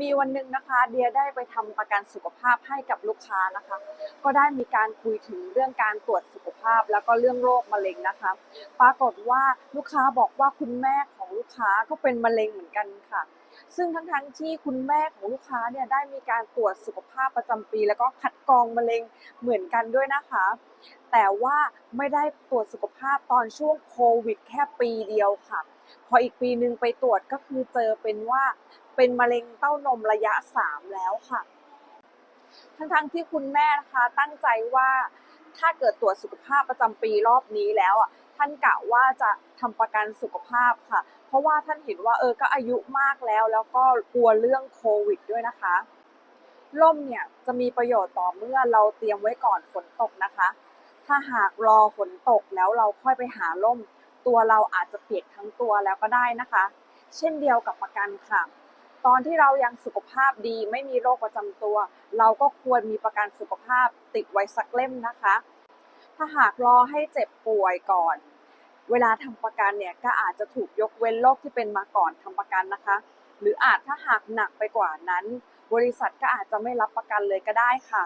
มีวันหนึ่งนะคะเดียได้ไปทำประกันสุขภาพให้กับลูกค้านะคะ ก็ได้มีการคุยถึงเรื่องการตรวจสุขภาพ แล้วก็เรื่องโรคมะเร็งนะคะ ปรากฏว่าลูกค้าบอกว่าคุณแม่ของลูกค้าก็เป็นมะเร็งเหมือนกันค่ะ ซึ่งทั้งๆที่คุณแม่ของลูกค้าเนี่ยได้มีการตรวจสุขภาพประจำปี แล้วก็คัดกรองมะเร็งเหมือนกันด้วยนะคะ แต่ว่าไม่ได้ตรวจสุขภาพตอนช่วงโควิด แค่ปีเดียวค่ะพออีกปีหนึ่งไปตรวจก็คือเจอเป็นว่า เป็นมะเร็งเต้านมระยะ 3 แล้วค่ะ ทั้งๆที่คุณแม่นะคะตั้งใจว่าถ้าเกิดตรวจสุขภาพประจำปีรอบนี้แล้วอะท่านกะว่าจะทำประกันสุขภาพค่ะ เพราะว่าท่านเห็นว่าเออก็อายุมากแล้ว แล้วก็กลัวเรื่องโควิดด้วยนะคะร่มเนี่ยจะมีประโยชน์ต่อเมื่อเราเตรียมไว้ก่อนฝนตกนะคะ ถ้าหากรอฝนตกแล้วเราค่อยไปหาร่ม ตัวเราอาจจะเปียกทั้งตัวแล้วก็ได้นะคะ เช่นเดียวกับประกันค่ะ ตอนที่เรายังสุขภาพดีไม่มีโรคประจำตัว เราก็ควรมีประกันสุขภาพติดไว้สักเล่มนะคะ ถ้าหากรอให้เจ็บป่วยก่อน เวลาทำประกันเนี่ยก็อาจจะถูกยกเว้นโรคที่เป็นมาก่อนทำประกันนะคะ หรืออาจถ้าหากหนักไปกว่านั้น บริษัทก็อาจจะไม่รับประกันเลยก็ได้ค่ะ